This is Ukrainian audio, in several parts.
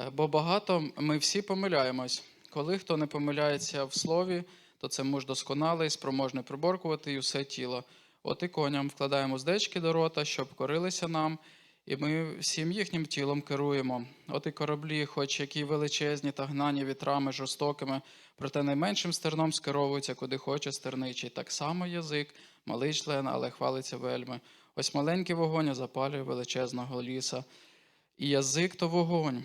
Е, Бо багато ми всі помиляємось. Коли хто не помиляється в слові, то це муж досконалий, спроможний приборкувати і усе тіло. От і коням вкладаємо здечки до рота, щоб корилися нам, і ми всім їхнім тілом керуємо. От і кораблі, хоч які величезні та гнані вітрами жорстокими, проте найменшим стерном скеровуються, куди хоче стерничий. Так само язик, малий член, але хвалиться вельми. Ось маленький вогонь запалює величезного ліса. І язик то вогонь.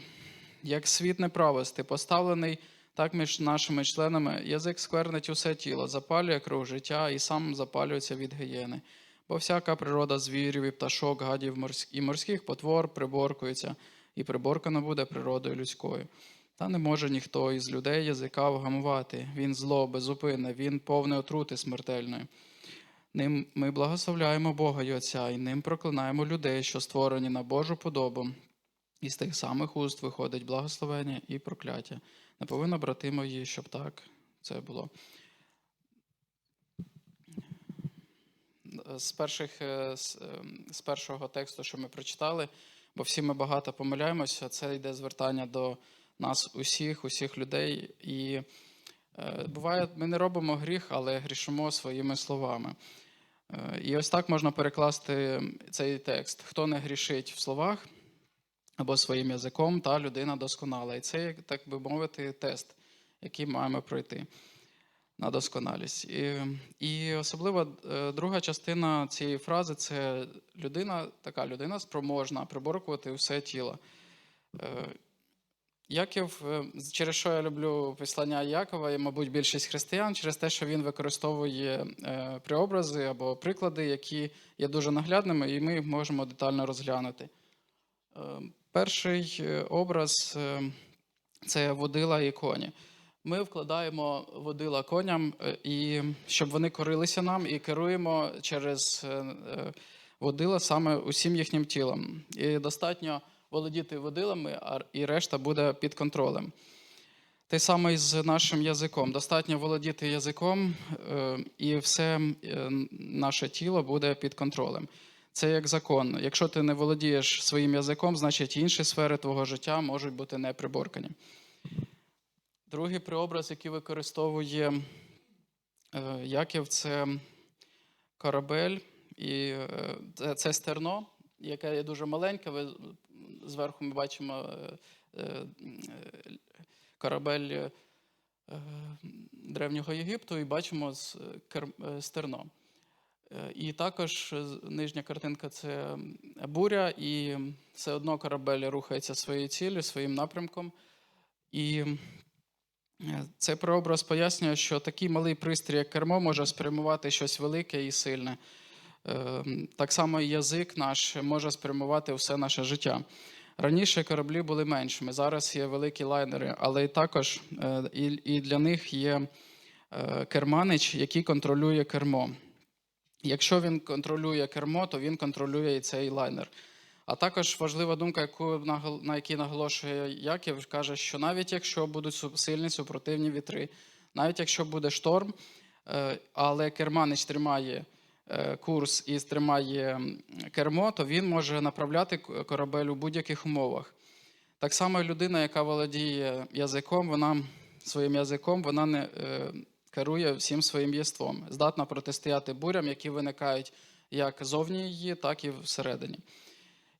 Як світ неправости, поставлений так між нашими членами, язик сквернить усе тіло, запалює кров життя і сам запалюється від гієни. Бо всяка природа звірів і пташок, гадів і морських потвор приборкується, і приборкана буде природою людською. Та не може ніхто із людей язика вгамувати. Він зло, безупинне, він повне отрути смертельної. Ним ми благословляємо Бога і Отця, і ним проклинаємо людей, що створені на Божу подобу. І з тих самих уст виходить благословення і прокляття. Не повинно, брати мої, щоб так це було. З, перших, е, е, з першого тексту, що ми прочитали, бо всі ми багато помиляємося, це йде звертання до нас усіх, усіх людей. І е, буває, ми не робимо гріх, але грішимо своїми словами. І ось так можна перекласти цей текст. Хто не грішить в словах або своїм язиком, та людина досконала. І це, так би мовити, тест, який маємо пройти на досконалість. І, і особливо е, друга частина цієї фрази це людина, така людина спроможна приборкувати усе тіло. Е, Яків, е, через що я люблю послання Якова, і, мабуть, більшість християн, через те, що він використовує преобрази або приклади, які є дуже наглядними, і ми їх можемо детально розглянути. Перший е, образ е, це водила і коні. Ми вкладаємо водила коням, е, і щоб вони корилися нам, і керуємо через водила саме усім їхнім тілом. І достатньо володіти водилами, і решта буде під контролем. Те саме і з нашим язиком. Достатньо володіти язиком, і все наше тіло буде під контролем. Це як закон. Якщо ти не володієш своїм язиком, значить інші сфери твого життя можуть бути неприборкані. Другий преобраз, який використовує е, Яків, це корабель, і е, це- стерно, яке є дуже маленьке. Ви зверху ми бачимо е, корабель древнього Єгипту і бачимо стерно. Е, І також е, нижня картинка це буря, і все одно корабель рухається своєю ціллю, своїм напрямком. І е, цей прообраз пояснює, що такий малий пристрій, як кермо, може спрямувати щось велике і сильне. Так само і язик наш може спрямувати все наше життя. Раніше кораблі були меншими, зараз є великі лайнери, але і також і, для них є керманич, який контролює кермо. Якщо він контролює кермо, то він контролює і цей лайнер. А також важлива думка, яку на якій наголошує Яків, каже, що навіть якщо будуть сильні супротивні вітри, навіть якщо буде шторм, е, але керманич тримає е, курс і тримає кермо, то він може направляти корабель у будь-яких умовах. Так само людина, яка володіє язиком, вона своїм язиком вона не е, керує всім своїм єством, здатна протистояти бурям, які виникають як зовні її, так і всередині.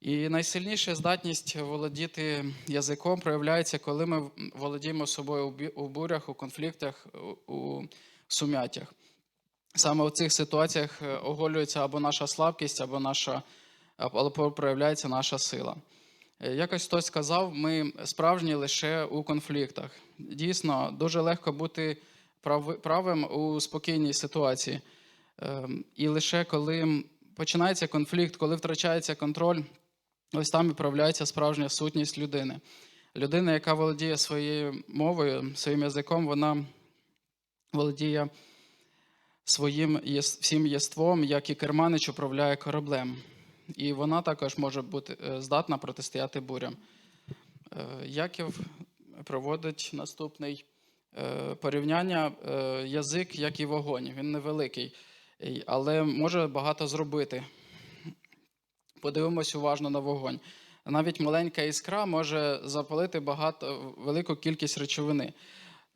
І найсильніша здатність володіти язиком проявляється, коли ми володіємо собою у бурях, у конфліктах, у- сум'яттях. Саме у цих ситуаціях е, оголюється або наша слабкість, або наша або проявляється наша сила. Е, Якось хтось сказав, ми справжні лише у конфліктах. Дійсно, дуже легко бути правим у спокійній ситуації. Ем, І лише коли починається конфлікт, коли втрачається контроль, ось там і проявляється справжня сутність людини. Людина, яка володіє своєю мовою, своїм язиком, вона володіє своїм всім єством, як і керманич управляє кораблем. І вона також може бути е, здатна протистояти бурям. Е, Яків проводить наступний порівняння е, язик, як і вогонь. Він невеликий, але може багато зробити. Подивимось уважно на вогонь. навіть маленька іскра може запалити багато велику кількість речовини.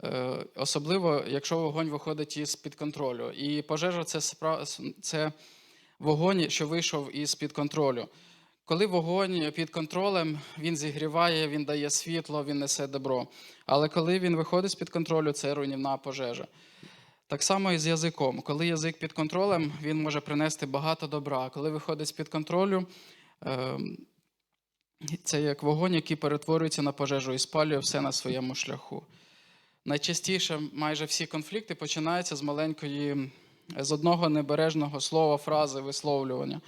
Е, Особливо, якщо вогонь виходить із під контролю. І пожежа це, це вогонь, що вийшов із під контролю. Коли вогонь під контролем, він зігріває, він дає світло, він несе добро. Але коли він виходить з-під контролю, це руйнівна пожежа. Так само і з язиком. Коли язик під контролем, він може принести багато добра. Коли виходить з-під контролю, ем, це як вогонь, який перетворюється на пожежу і спалює все на своєму шляху. Найчастіше майже всі конфлікти починаються з маленької, з одного небережного слова, фрази, висловлювання.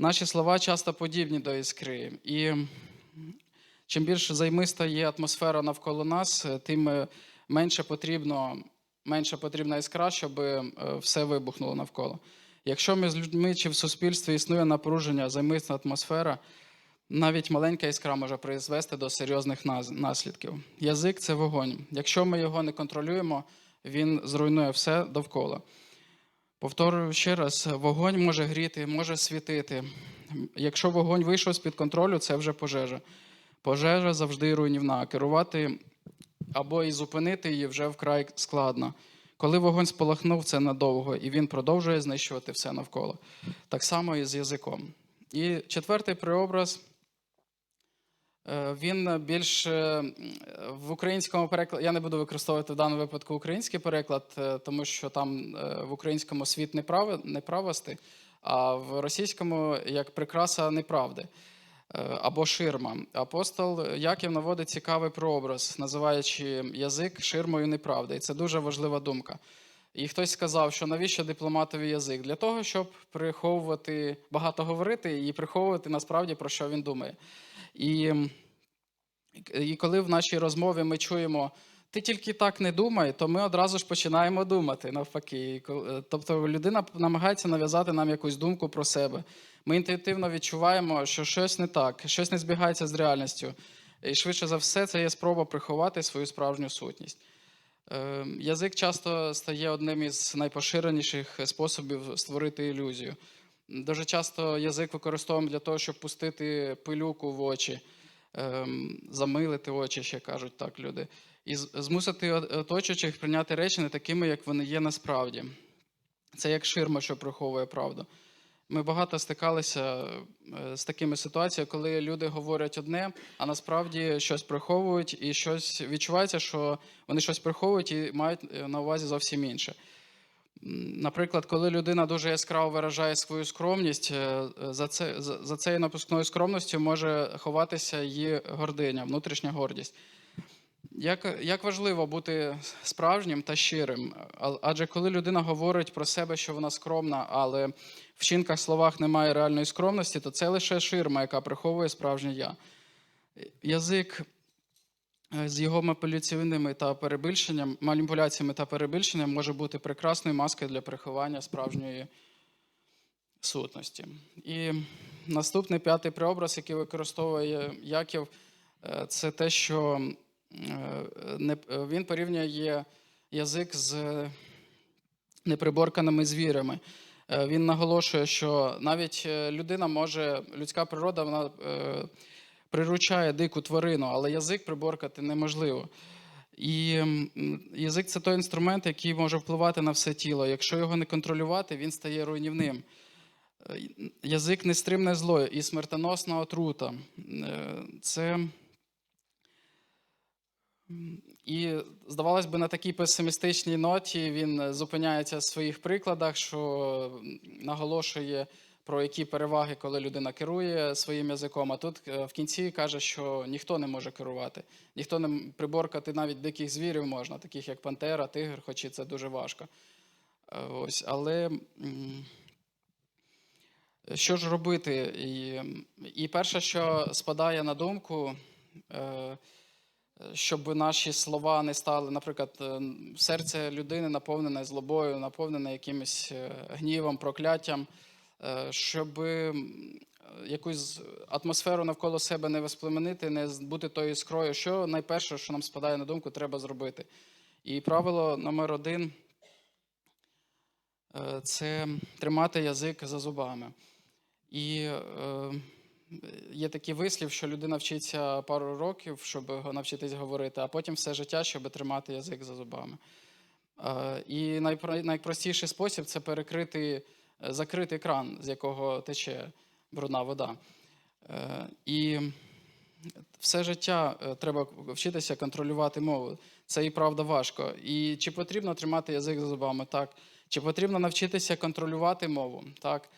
Наші слова часто подібні до іскри. І чим більш займиста є атмосфера навколо нас, тим е, менше потрібно, менше потрібна іскра, щоб е, все вибухнуло навколо. Якщо ми з людьми чи в суспільстві існує напруження, займисна атмосфера, навіть маленька іскра може призвести до серйозних наслідків. Язик це вогонь. Якщо ми його не контролюємо, він зруйнує все довкола. Повторюю ще раз: вогонь може гріти, може світити. Якщо вогонь вийшов з-під контролю, це вже пожежа. Пожежа завжди руйнівна. Керувати або і зупинити її вже вкрай складно. Коли вогонь спалахнув, це надовго, і він продовжує знищувати все навколо. Так само і з язиком. І четвертий преобраз. е, Він більш е, в українському перекладі. Я не буду використовувати в даному випадку український переклад, е, тому що там е, в українському світ неправи- неправости, а в російському як прикраса неправди е, або ширма. Апостол Яків наводить цікавий прообраз, називаючи язик ширмою неправди. І це дуже важлива думка. І хтось сказав, що навіщо дипломатові язик? Для того, щоб приховувати, багато говорити і приховувати насправді про що він думає. І, і коли в нашій розмові ми чуємо, ти тільки так не думай, то ми одразу ж починаємо думати навпаки. Е, Тобто людина намагається нав'язати нам якусь думку про себе. Ми інтуїтивно відчуваємо, що щось не так, щось не збігається з реальністю. І швидше за все, це є спроба приховати свою справжню сутність. Е, Язик часто стає одним із найпоширеніших способів створити ілюзію. Дуже часто язик використовуємо для того, щоб пустити пилюку в очі, замилити очі, ще кажуть так люди, і змусити от- оточуючих прийняти речі не такими, як вони є насправді. Це як ширма, що приховує правду. Ми багато стикалися е, з такими ситуаціями, коли люди говорять одне, а насправді щось приховують, і щось відчувається, що вони щось приховують і мають е, на увазі зовсім інше. Наприклад, коли людина дуже яскраво виражає свою скромність, е, за, це, за, цією напускною скромністю може ховатися її гординя, внутрішня гордість. Як, як важливо бути справжнім та щирим? Адже коли людина говорить про себе, що вона скромна, але в вчинках, словах немає реальної скромності, то це лише ширма, яка приховує справжнє я. Язик з його маніпуляціями та перебільшенням, маніпуляціями та перебільшенням може бути прекрасною маскою для приховання справжньої сутності. І наступний п'ятий преобраз, який використовує Яків, е, це те, що е, е, він порівнює язик з неприборканими звірами. Е, Він наголошує, що навіть е, людина може, людська природа вона е, приручає дику тварину, але язик приборкати неможливо. І язик це той інструмент, який може впливати на все тіло. Якщо його не контролювати, він стає руйнівним. Е, Язик нестримне зло і смертоносна отрута. Е, Це і здавалось би, на такій песимістичній ноті він зупиняється в своїх прикладах, що наголошує про які переваги, коли людина керує своїм язиком. А тут е, в кінці каже, що ніхто не може керувати, ніхто не приборкати навіть диких звірів можна, таких як пантера, тигр, хоч і це дуже важко. Е, Ось, але що ж робити? І, і перше, що спадає на думку. е, щоб наші слова не стали, наприклад, серце людини наповнене злобою, наповнене якимось гнівом, прокляттям, щоб якусь атмосферу навколо себе не воспламенити, не бути тою іскрою. Що найперше, що нам спадає на думку, треба зробити. І правило номер один е, це тримати язик за зубами. І е, є такий вислів, що людина вчиться пару років, щоб навчитись говорити, а потім все життя, щоб тримати язик за зубами. Е, І найпростіший спосіб це перекрити, е, закрити кран, з якого тече брудна вода. Е, І все життя е, треба вчитися контролювати мову. Це і правда важко. І чи потрібно тримати язик за зубами? Так. Чи потрібно навчитися контролювати мову? Так.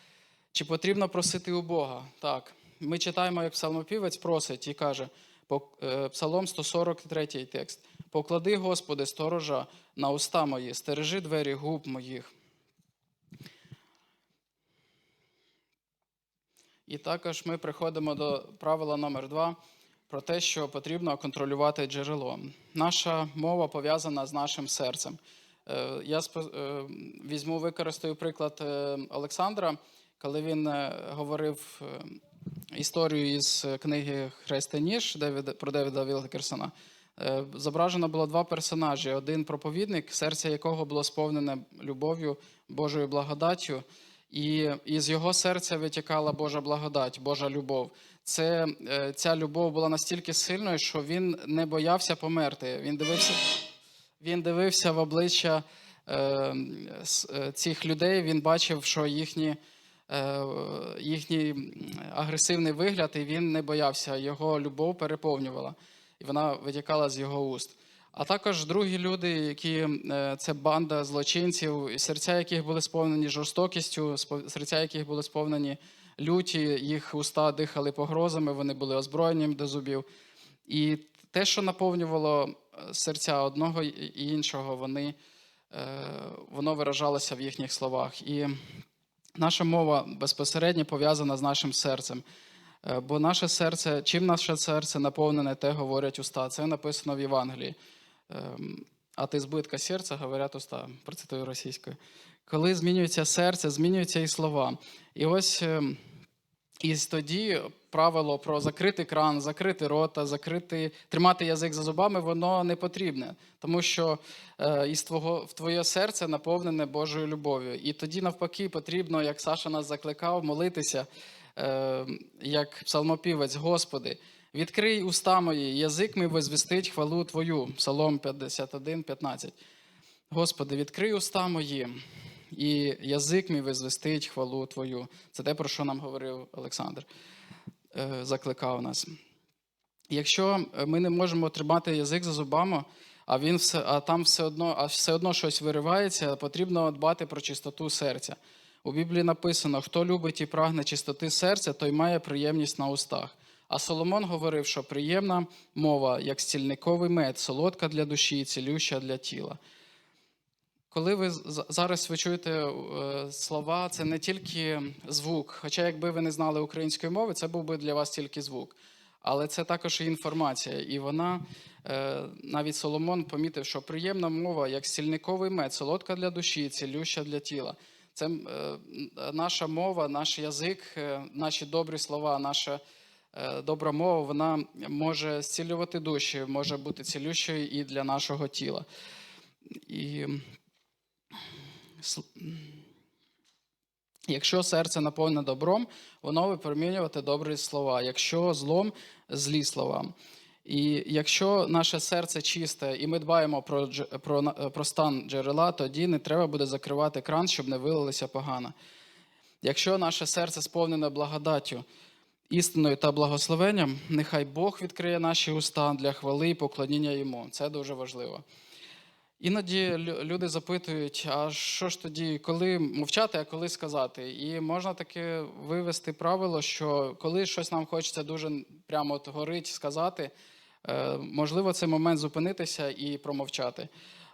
Чи потрібно просити у Бога? Так. Ми читаємо, як псалмопівець просить і каже, е, Псалом 143 текст. Поклади, Господи, сторожа на уста мої, стережи двері губ моїх. І також ми приходимо до правила номер два про те, що потрібно контролювати джерело. Наша мова пов'язана з нашим серцем. Е, Я е, візьму, використаю приклад е, Олександра, коли він говорив історію із книги Хрест і ніж про Девіда Вілкерсона. Зображено було два персонажі: один проповідник, серце якого було сповнене любов'ю, Божою благодаттю, і із його серця витікала Божа благодать, Божа любов. Це, е, ця любов була настільки сильною, що він не боявся померти. Він дивився, він дивився в обличчя е, е, цих людей, він бачив, що їхні, е, їхній агресивний вигляд, і він не боявся. Його любов переповнювала, і вона витікала з його уст. А також другі люди, які е, це банда злочинців, серця яких були сповнені жорстокістю, серця яких були сповнені люті, їх уста дихали погрозами, вони були озброєні до зубів. І те, що наповнювало е, серця одного і іншого, вони, е, воно виражалося в їхніх словах. І наша мова безпосередньо пов'язана з нашим серцем. Бо наше серце, чим наше серце наповнене, те говорять уста. Це написано в Євангелії. Ем, А ти збитка серця, говорять уста. Процитую російською. Коли змінюється серце, змінюються і слова. І ось ем, і тоді правило про закрити кран, закрити рота, закрити, тримати язик за зубами, воно не потрібне, тому що е, із твого, в твоє серце наповнене Божою любов'ю. І тоді, навпаки, потрібно, як Саша нас закликав, молитися, як псалмопівець, Господи, відкрий уста мої, язик мій возвістить хвалу Твою. Псалом 51, 15. Господи, відкрий уста мої, і язик мій визвестить хвалу Твою. Це те, про що нам говорив Олександр, е, закликав нас. Якщо ми не можемо тримати язик за зубами, а він все, а там все одно, а все одно щось виривається, потрібно дбати про чистоту серця. У Біблії написано: хто любить і прагне чистоти серця, той має приємність на устах. А Соломон говорив, що приємна мова, як стільниковий мед, солодка для душі цілюща для тіла. Коли ви зараз ви чуєте е, слова, це не тільки звук. Хоча, якби ви не знали української мови, це був би для вас тільки звук. Але це також і інформація. І вона, е, навіть Соломон помітив, що приємна мова, як стільниковий мед, солодка для душі, цілюща для тіла. Це е, наша мова, наш язик, е, наші добрі слова, наша е, добра мова, вона може зцілювати душі, може бути цілющою і для нашого тіла. І Якщо серце наповнене добром, воно випромінювати добрі слова. Якщо злом злі слова. І якщо наше серце чисте, і ми дбаємо про, про, про стан джерела, тоді не треба буде закривати кран, щоб не вилилося погано. Якщо наше серце сповнене благодаттю, істиною та благословенням, нехай Бог відкриє наші уста для хвали і поклоніння йому. Це дуже важливо. Іноді люди запитують, а що ж тоді, коли мовчати, а коли сказати? І можна таке вивести правило, що коли щось нам хочеться дуже прямо от горить сказати, е, можливо, це момент зупинитися і промовчати.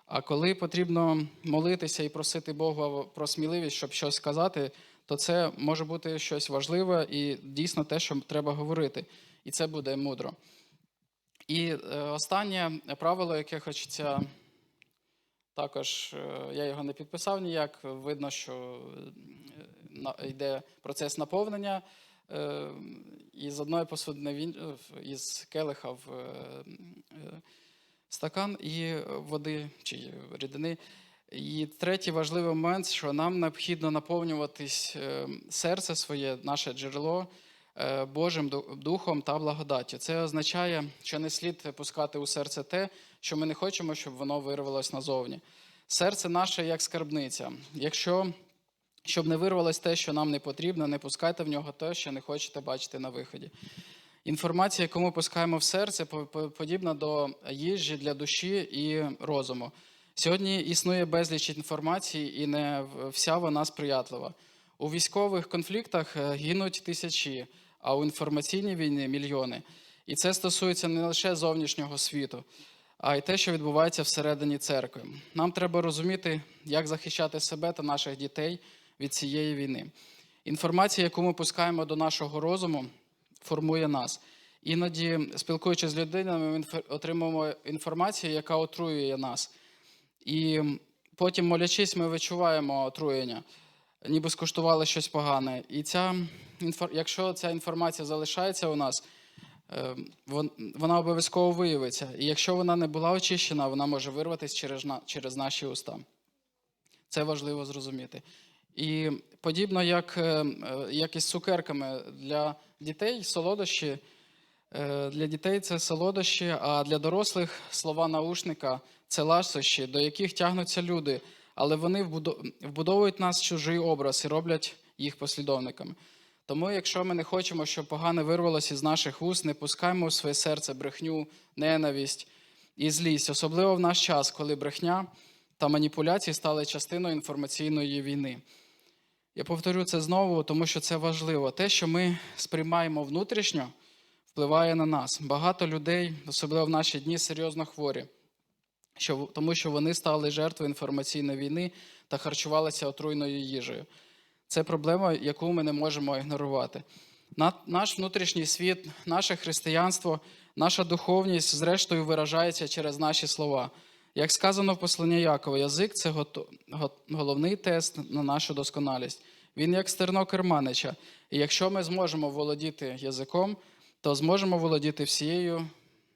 А коли потрібно молитися і просити Бога про сміливість, щоб щось сказати, то це може бути щось важливе і дійсно те, що треба говорити. І це буде мудро. І е, останнє правило, яке хочеться також е, я його не підписав ніяк. Видно, що е, йде процес наповнення е, із одної посудини в ін- в- із келиха в стакан і води чи рідини. І третій важливий момент, що нам необхідно наповнюватись серце своє, наше джерело Божим Духом та благодаттю. Це означає, що не слід пускати у серце те, що ми не хочемо, щоб воно вирвалось назовні. Серце наше як скарбниця. Якщо щоб не вирвалось те, що нам не потрібно, не пускайте в нього те, що не хочете бачити на виході. Інформація, яку ми пускаємо в серце, по- по- подібна до їжі для душі і розуму. Сьогодні існує безліч інформації, і не вся вона сприятлива. У військових конфліктах е, гинуть тисячі, а у інформаційній війні мільйони. І це стосується не лише зовнішнього світу, а й те, що відбувається всередині церкви. Нам треба розуміти, як захищати себе та наших дітей від цієї війни. Інформація, яку ми пускаємо до нашого розуму, формує нас. Іноді, спілкуючись з людинами, ми отримуємо інформацію, яка отруює нас. І потім, молячись, ми відчуваємо отруєння, ніби скуштували щось погане. І ця, якщо ця інформація залишається у нас, вона обов'язково виявиться. І якщо вона не була очищена, вона може вирватися через, наші уста. Це важливо зрозуміти. І подібно як, е, е, як із цукерками для дітей, солодощі. Е, Для дітей це солодощі, а для дорослих слова наушника це ласощі, до яких тягнуться люди, але вони вбудовують нас чужий образ і роблять їх послідовниками. Тому, якщо ми не хочемо, щоб погане вирвалося із наших вуст, не пускаємо у своє серце брехню, ненависть і злість, особливо в наш час, коли брехня та маніпуляції стали частиною інформаційної війни. Я повторю це знову, тому що це важливо. Те, що ми сприймаємо внутрішньо, впливає на нас. Багато людей, особливо в наші дні, серйозно хворі, тому що вони стали жертвою інформаційної війни та харчувалися отруйною їжею. Це проблема, яку ми не можемо ігнорувати. Наш внутрішній світ, наше християнство, наша духовність, зрештою, виражається через наші слова. Як сказано в посланні Якова, язик це головний тест на нашу досконалість. Він як стерно керманича. І якщо ми зможемо володіти язиком, то зможемо володіти всією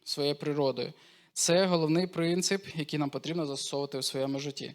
своєю природою. Це головний принцип, який нам потрібно застосовувати у своєму житті.